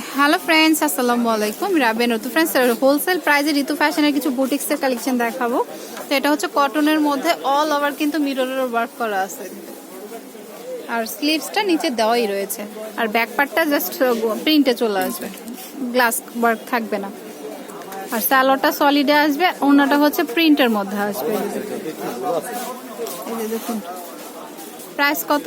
Hello friends আসসালামু আলাইকুম রাবেন ঋতু friends wholesale প্রাইজে ঋতু ফ্যাশনের কিছু বুটিক্সের কালেকশন দেখাবো। তো এটা হচ্ছে কটনের মধ্যে অল ওভার কিন্তু মিররের ওয়ার্ক করা আছে। আর স্লিভসটা নিচে দেওয়াই রয়েছে। আর ব্যাক পার্টটা জাস্ট প্রিন্টে চলে আসবে। গ্লাস ওয়ার্ক থাকবে না। আর স্যালোটা সলিডে আসবে। অন্যটা হচ্ছে প্রিন্টের মধ্যে আসবে। এই যে দেখুন। প্রাইস কত?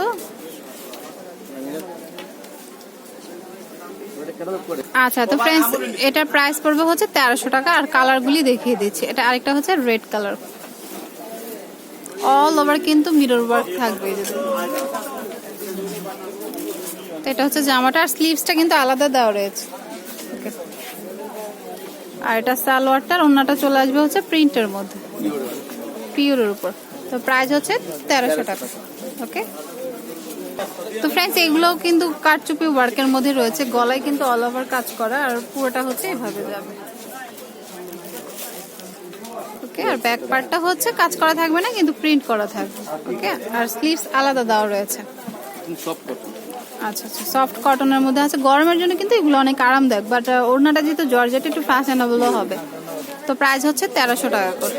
আচ্ছা তো ফ্রেন্ডস এটার প্রাইস পড়বে হচ্ছে তেরোশো টাকা আর কালারগুলি দেখিয়ে দিচ্ছি। এটা আরেকটা হচ্ছে রেড কালার অল ওভার কিন্তু মিরর ওয়ার্ক থাকবে। তো এটা হচ্ছে জামাটা আর স্লিভসটা কিন্তু আলাদা দেওয়া রয়েছে। আর এটা সালোয়ারটার অন্যটা চলে আসবে হচ্ছে প্রিন্টের মধ্যে। পিওরের উপর। তো প্রাইস হচ্ছে তেরোশো টাকা। ওকে তো ফ্রেন্ডস এগুলোও কিন্তু কারচুপি ওয়ার্কের মধ্যে রয়েছে। গলায় কিন্তু অল ওভার কাজ করা আর পুরোটা হচ্ছে এভাবে যাবে। ওকে আর ব্যাক পার্টটা হচ্ছে কাজ করা থাকবে না কিন্তু প্রিন্ট করা থাকবে। ওকে আর স্লিভস আলাদা দেওয়া রয়েছে। আচ্ছা আচ্ছা সফট কটনের মধ্যে আছে। গরমের জন্য কিন্তু এগুলো অনেক আরামদায়ক বাট ওড়নাটা যেহেতু জর্জেট একটু ফ্যাশনেবলও হবে। তো প্রাইস হচ্ছে তেরোশো টাকা করে।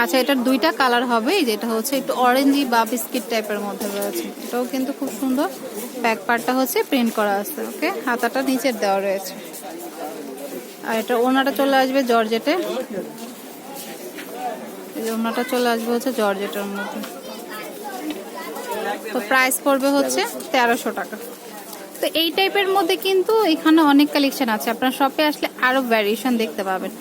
আচ্ছা এটার দুইটা কালার হবে। যেটা হচ্ছে একটু অরেঞ্জি বা বিস্কিট টাইপের মধ্যে রয়েছে। এটাও কিন্তু খুব সুন্দর। ব্যাক পার্টটা হচ্ছে প্রিন্ট করা আছে ওকে হাতাটা নিচের দেওয়া রয়েছে। আর এটা ওনাটা চলে আসবে জর্জেটে। ওনাটা চলে আসবে হচ্ছে জর্জেটের মধ্যে। তো প্রাইস পড়বে হচ্ছে তেরোশো টাকা। তো এই টাইপের মধ্যে কিন্তু এখানে অনেক কালেকশন আছে। আপনার শপে আসলে আরও ভ্যারিয়েশন দেখতে পাবেন।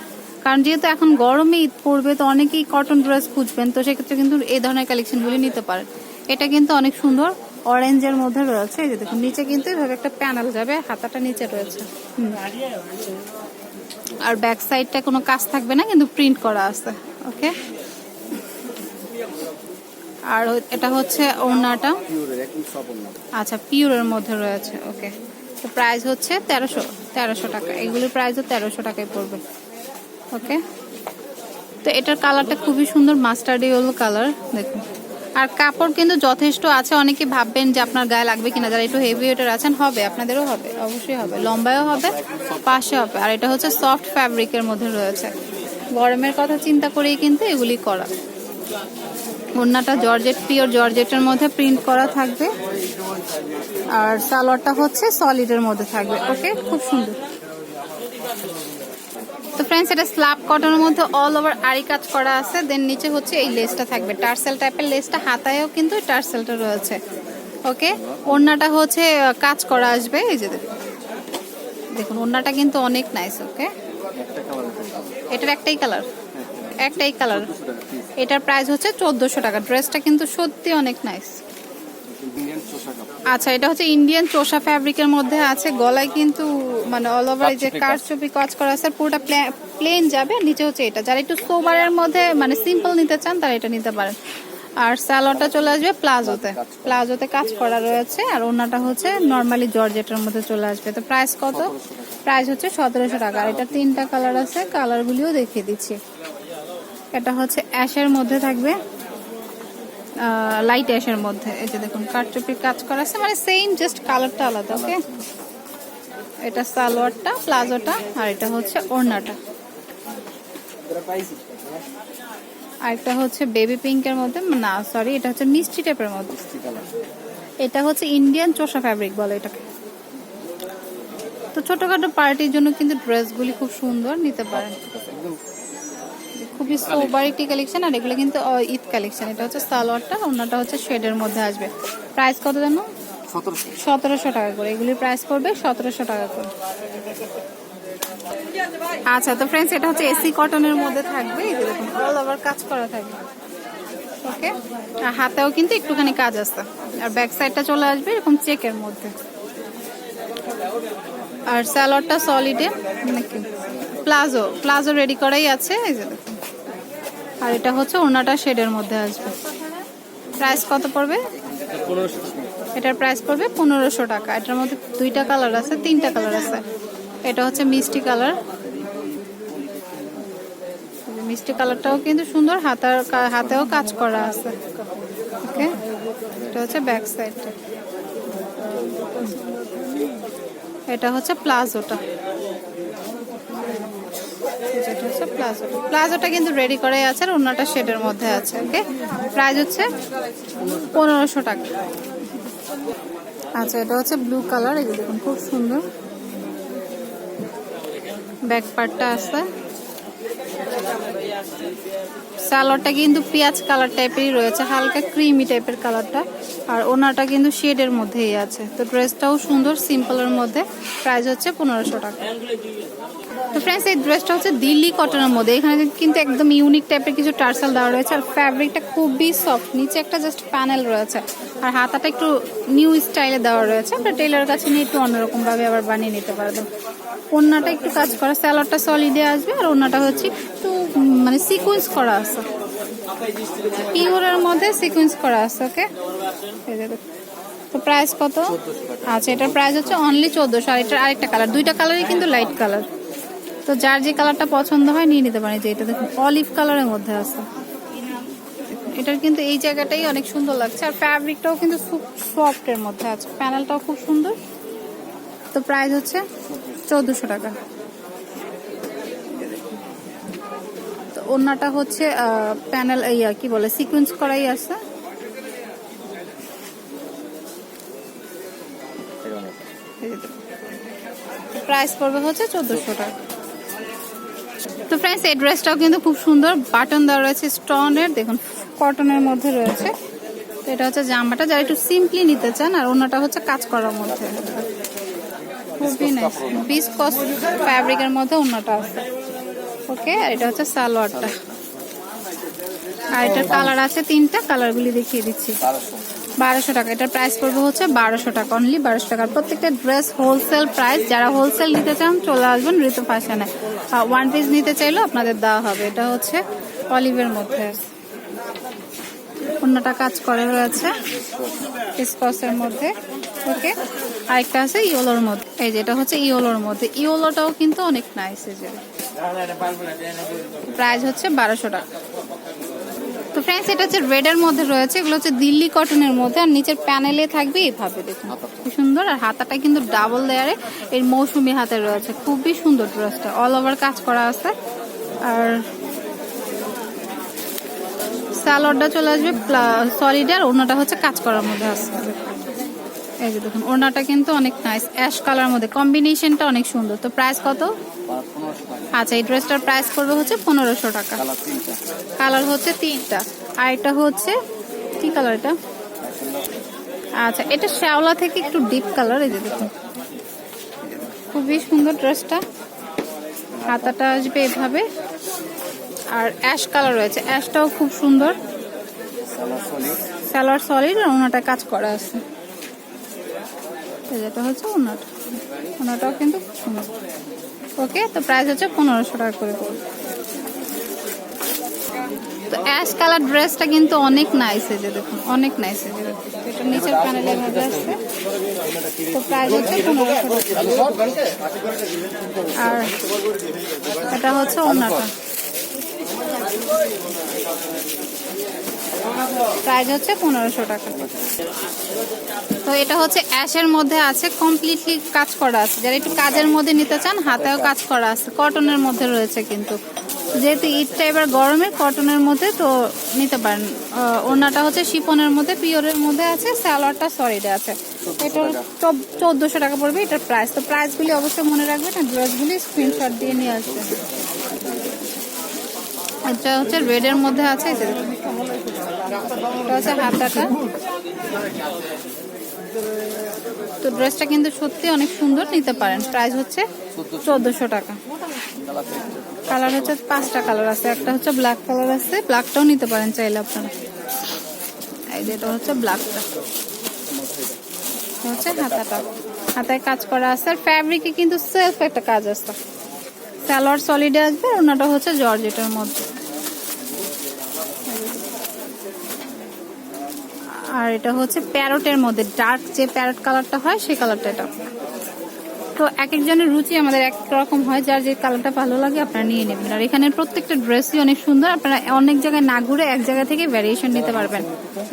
কারণ যেহেতু এখন গরমে ঈদ পড়বে, তো অনেকেই কটন ড্রেস খুঁজবেন, তো সেক্ষেত্রে কিন্তু এই ধরনের কালেকশনগুলি নিতে পারেন। এটা কিন্তু অনেক সুন্দর অরেঞ্জের মধ্যে রয়েছে। এই যে দেখুন, নিচে কিন্তু এভাবে একটা প্যানেল যাবে, হাতাটা নিচে রয়েছে। আর ব্যাক সাইডটা কোনো কাজ থাকবে না, কিন্তু প্রিন্ট করা আছে ওকে আর এটা হচ্ছে ওড়নাটা। আচ্ছা পিওরের মধ্যে রয়েছে ওকে তো প্রাইস হচ্ছে তেরোশো তেরোশো টাকা। এগুলির প্রাইসও তেরোশো টাকায় পড়বে। ওকে তো এটার কালারটা খুবই সুন্দর মাস্টার্ড ইয়েলো কালার দেখুন। আর কাপড় কিন্তু যথেষ্ট আছে, অনেকে ভাববেন যে আপনার গায়ে লাগবে কিনা, যারা একটু হেভি ওয়েটার আছেন, হবে, আপনাদেরও হবে, অবশ্যই হবে। লম্বায়ও হবে পাশে হবে। আর এটা হচ্ছে সফট ফ্যাব্রিকের মধ্যে রয়েছে। গরমের কথা চিন্তা করেই কিন্তু এগুলি করা। ওড়নাটা জর্জেট, পিওর জর্জেটের মধ্যে প্রিন্ট করা থাকবে। আর সালোয়ারটা হচ্ছে সলিডের মধ্যে থাকবে। ওকে খুব সুন্দর। তো ফ্রেন্ডস এটা স্ল্যাব কটনের মধ্যে অল ওভার আরি কাজ করা আছে। দেন নিচে হচ্ছে এই লেসটা থাকবে। টার্সেল টাইপের লেসটা হাতায়ও কিন্তু টার্সেলটা রয়েছে। ওকে ওড়নাটা হচ্ছে কাজ করা আসবে। এই যে দেখুন। দেখুন, ওড়নাটা কিন্তু অনেক নাইস ওকে এটার একটাই কালার একটাই কালার এটার প্রাইস হচ্ছে চোদ্দশো টাকা। ড্রেসটা কিন্তু সত্যি অনেক নাইস আচ্ছা এটা হচ্ছে ইন্ডিয়ান চোষা ফ্যাব্রিকের মধ্যে আছে। গলায় কিন্তু মানে অল ওভার যে কার কারচুপি কাজ করা আছে পুরোটা প্লেন যাবে আর নিচে হচ্ছে এটা। যারা একটু সোবারের মধ্যে মানে সিম্পল নিতে চান তারা এটা নিতে পারেন। আর স্যালোয়ারটা চলে আসবে প্লাজোতে প্লাজোতে কাজ করা। রয়েছে। আর ওনাটা হচ্ছে নর্মালি জর্জেটের মধ্যে চলে আসবে। তো প্রাইস কত? প্রাইস হচ্ছে সতেরোশো টাকা। আর এটা তিনটা কালার আছে কালারগুলিও দেখিয়ে দিচ্ছি। এটা হচ্ছে অ্যাশের মধ্যে থাকবে। লাইট অ্যাশের মধ্যে। এই যে দেখুন কারচুপির কাজ করা আছে মানে সেম জাস্ট কালারটা আলাদা ওকে এটা সালোয়ারটা প্লাজোটা আর এটা হচ্ছে ওড়নাটা। আর এটা হচ্ছে বেবি পিঙ্কের মধ্যে না সরি এটা হচ্ছে মিষ্টি টাইপের মধ্যে। এটা হচ্ছে ইন্ডিয়ান চোষা ফ্যাব্রিক বলে এটাকে। তো ছোটখাটো পার্টির জন্য কিন্তু ড্রেসগুলি খুব সুন্দর নিতে পারেন। খুবই সোবার একটি কালেকশন আর এগুলো কিন্তু ঈদ কালেকশন এটা হচ্ছে সালোয়ারটা অন্যটা হচ্ছে শেডের মধ্যে আসবে। প্রাইস কত জানো? সতেরোশো। টাকা করে। এগুলির প্রাইস পড়বে সতেরোশো টাকা করে। আচ্ছা তো ফ্রেন্ডস এটা হচ্ছে এসি কটনের মধ্যে থাকবে। অল ওভার কাজ করা থাকবে। ওকে আর হাতেও কিন্তু একটুখানি কাজ আছে। আর ব্যাক সাইডটা চলে আসবে এরকম চেকের মধ্যে। আর স্যালোয়ারটা সলিডে মানে কি? প্লাজো প্লাজো রেডি করাই আছে। এই যে দেখুন। আর এটা হচ্ছে ওনাটা শেডের মধ্যে আসবে। প্রাইস কত পড়বে? এটার প্রাইস পড়বে পনেরোশো টাকা। এটার মধ্যে দুইটা কালার আছে, তিনটা কালার আছে। এটা হচ্ছে মিষ্টি কালার। মিষ্টি কালারটাও কিন্তু সুন্দর, হাতার হাতেও কাজ করা আছে। ওকে? এটা হচ্ছে ব্যাক সাইডটা এটা হচ্ছে প্লাজোটা। প্লাজোটা প্লাজোটা কিন্তু রেডি করাই আছে আর অন্যটা শেডের মধ্যে আছে ওকে প্রাইস হচ্ছে পনেরোশো টাকা। আচ্ছা এটা হচ্ছে ব্লু কালার যে দেখুন, খুব সুন্দর। ব্যাক পার্টটা আছে। সালোয়ারটা কিন্তু পেঁয়াজ কালার টাইপেরই রয়েছে, হালকা ক্রিমি টাইপের কালারটা আর ওনাটা কিন্তু শেডের মধ্যেই আছে। তো ড্রেসটাও সুন্দর সিম্পলের মধ্যে। প্রাইস হচ্ছে পনেরোশো টাকা। তো ফ্রেন্ডস এই ড্রেসটা হচ্ছে দিল্লি কটনের মধ্যে। এখানে কিন্তু একদম ইউনিক টাইপের কিছু টার্সাল দেওয়া রয়েছে। আর ফ্যাব্রিকটা খুবই সফট নিচে একটা জাস্ট প্যানেল রয়েছে। আর হাতাটা একটু নিউ স্টাইলে দেওয়া রয়েছে। আপনার টেলারের কাছে নিয়ে একটু অন্যরকম ভাবে আবার বানিয়ে নিতে পারবেন ওন্নাটা একটু কাজ করা। স্যালাডটা সলিডে আসবে। আর ওন্নাটা হচ্ছে একটু মানে সিকোয়েন্স করা আছে। পিওরের মধ্যে সিকোয়েন্স করা আছে ওকে তো প্রাইস কত? আচ্ছা এটার প্রাইস হচ্ছে অনলি চোদ্দোশো। আর এটার আরেকটা কালার দুইটা কালারই কিন্তু লাইট কালার তো যার যে কালারটা পছন্দ হয় নিয়ে নিতে পারেন। যে এটা দেখুন অলিভ কালারের মধ্যে আছে। এটার কিন্তু এই জায়গাটাই অনেক সুন্দর লাগছে। আর ফ্যাব্রিকটাও কিন্তু খুব সফটের মধ্যে আছে। প্যানেলটাও খুব সুন্দর। তো প্রাইস হচ্ছে চোদ্দোশো টাকা। তো ওনাটা হচ্ছে প্যানেল ইয়া কি বলে সিকোয়েন্স করাই আছে। প্রাইস পড়বে হচ্ছে চোদ্দোশো টাকা। তো ফ্রেন্ডস এই ড্রেসটাও কিন্তু খুব সুন্দর। বাটন দেওয়া রয়েছে স্টোনের দেখুন কটনের মধ্যে রয়েছে। তো এটা হচ্ছে জামাটা যারা একটু সিম্পলি নিতে চান আর অন্যটা হচ্ছে কাজ করার মধ্যে। খুবই নাইস ফ্যাব্রিকের মধ্যে অন্যটা আছে। ওকে আর এটা হচ্ছে সালোয়ারটা। আর এটার কালার আছে তিনটা কালারগুলি দেখিয়ে দিচ্ছি। বারোশো টাকা। এটার প্রাইস পড়বে হচ্ছে বারোশো টাকা অনলি বারোশো টাকার প্রত্যেকটা ড্রেস হোলসেল প্রাইস যারা হোলসেল নিতে চান, চলে আসবেন ঋতু ফ্যাশনে ওয়ান পিস নিতে চাইলেও আপনাদের দেওয়া হবে। এটা হচ্ছে অলিভের মধ্যে। অন্যটা কাজ করে রয়েছে স্কসের মধ্যে। ওকে আরেকটা আছে ইয়োলোর মধ্যে। এই যে, এটা হচ্ছে ইয়োলোর মধ্যে। ইয়োলোটাও কিন্তু অনেক নাইস এই যে। প্রাইস হচ্ছে বারোশো টাকা। তো ফ্রেন্ডস এটা হচ্ছে রেডের মধ্যে রয়েছে এগুলো হচ্ছে দিল্লি কটনের মধ্যে আর নিচের প্যানেলে থাকবে এইভাবে দেখুন। খুব সুন্দর আর হাতাটা কিন্তু ডাবল লেয়ারে এর মৌসুমি হাতে রয়েছে। খুবই সুন্দর ড্রেসটা অল ওভার কাজ করা আছে। আর স্যালোডটা চলে আসবে সলিড আর ওনাটা হচ্ছে কাজ করার মধ্যে আছে। এই যে দেখুন ওনাটা কিন্তু অনেক নাইস অ্যাশ কালার মধ্যে কম্বিনেশনটা অনেক সুন্দর। তো প্রাইস কত? আচ্ছা এই ড্রেসটার প্রাইস পড়বে হচ্ছে পনেরোশো টাকা। কালার হচ্ছে তিনটা। আর এটা হচ্ছে, কি কালার এটা? আচ্ছা এটা শ্যাওলা থেকে একটু ডিপ কালার এই যে দেখুন। খুবই সুন্দর ড্রেসটা হাতাটা আসবে এভাবে। আর অ্যাশ কালার রয়েছে। অ্যাশটাও খুব সুন্দর। সালোয়ার সলিড আর ওনাটা কাজ করা আছে। যেটা হচ্ছে ওনাটা। ওনাটাও কিন্তু সুন্দর। ওকে তো প্রাইস হচ্ছে পনেরোশো টাকা করে পড়বে। তো অ্যাশ কালার ড্রেসটা কিন্তু অনেক নাইস এই দেখুন, অনেক নাইস এই এটা নিচের প্যানেলের মধ্যে আসছে। তো প্রাইস হচ্ছে পনেরোশো আর এটা হচ্ছে ওনাটা প্রাইস হচ্ছে পনেরোশো টাকা। তো এটা হচ্ছে অ্যাশের মধ্যে আছে কমপ্লিটলি কাজ করা আছে। যারা একটু কাজের মধ্যে নিতে চান, হাতেও কাজ করা আছে। কটনের মধ্যে রয়েছে কিন্তু। যেহেতু ঈদটা এবার গরমে কটনের মধ্যে তো নিতে পারেন। আহ, ওড়নাটা হচ্ছে শিপনের মধ্যে পিওরের মধ্যে আছে স্যালোয়ারটা সলিডে আছে। এটার চোদ্দোশো টাকা পড়বে এটার প্রাইস তো প্রাইসগুলি অবশ্যই মনে রাখবেন আর ড্রেসগুলি স্ক্রিনশট দিয়ে নিয়ে আসবেন। এটা হচ্ছে রেডের মধ্যে আছে। এটা হচ্ছে হাতাটা। তো ড্রেসটা কিন্তু সত্যি অনেক সুন্দর নিতে পারেন। প্রাইস হচ্ছে চোদ্দোশো টাকা। কালার হচ্ছে পাঁচটা কালার আছে। একটা হচ্ছে ব্ল্যাক কালার আছে। ব্ল্যাকটাও নিতে পারেন চাইলে আপনারা। এই যে এটা হচ্ছে ব্ল্যাকটা হচ্ছে হাতাটা। হাতায় কাজ করা আছে। আর ফ্যাব্রিকে কিন্তু সেলফ একটা কাজ আছে। সালোয়ার সলিডে আসবে ওনাটা হচ্ছে জর্জেটের মধ্যে। আর এটা হচ্ছে প্যারটের মধ্যে। ডার্ক যে প্যারট কালারটা হয়, সেই কালারটা এটা। তো এক একজনের রুচি আমাদের এক রকম হয়, যার যে কালারটা ভালো লাগে আপনারা নিয়ে নেবেন। আর এখানে প্রত্যেকটা ড্রেসই অনেক সুন্দর, আপনারা অনেক জায়গায় না ঘুরে এক জায়গা থেকে ভ্যারিয়েশন নিতে পারবেন,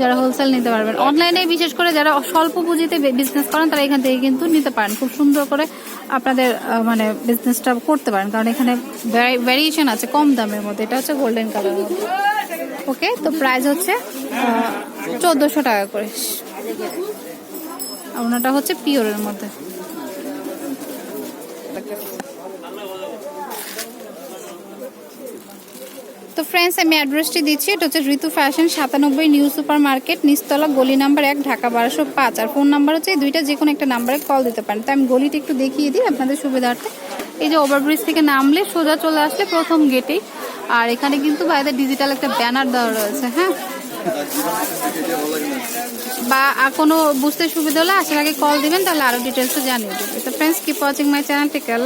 যারা হোলসেল নিতে পারবেন। অনলাইনে বিশেষ করে যারা স্বল্প পুঁজিতে বিজনেস করেন, তারা এখান থেকে কিন্তু নিতে পারেন। খুব সুন্দর করে আপনাদের মানে বিজনেসটা করতে পারেন, কারণ এখানে ভ্যারিয়েশন আছে কম দামের মধ্যে। এটা হচ্ছে গোল্ডেন কালার ওকে তো প্রাইস হচ্ছে চোদ্দোশো টাকা করে। ওনাটা হচ্ছে পিওরের মধ্যে। তো ফ্রেন্ডস আমি অ্যাড্রেসটি দিচ্ছি। এটা হচ্ছে ঋতু ফ্যাশন সাতানব্বই নিউ সুপার মার্কেট নিস্তলা গলি নাম্বার এক, ঢাকা বারোশো পাঁচ। আর ফোন নাম্বার হচ্ছে দুইটা যে কোনো একটা নাম্বারে কল দিতে পারেন। তো আমি গলিটি একটু দেখিয়ে দিই আপনাদের সুবিধার্থে। এই যে ওভারব্রিজ থেকে নামলে সোজা চলে আসলে প্রথম গেটেই আর এখানে কিন্তু বাইরে ডিজিটাল একটা ব্যানার দেওয়া রয়েছে হ্যাঁ? বা কোনো বুঝতে সুবিধা হলে আসার আগে কল দিবেন, তাহলে আরও ডিটেলসে জানিয়ে দেবে। তো friends keep watching my channel take care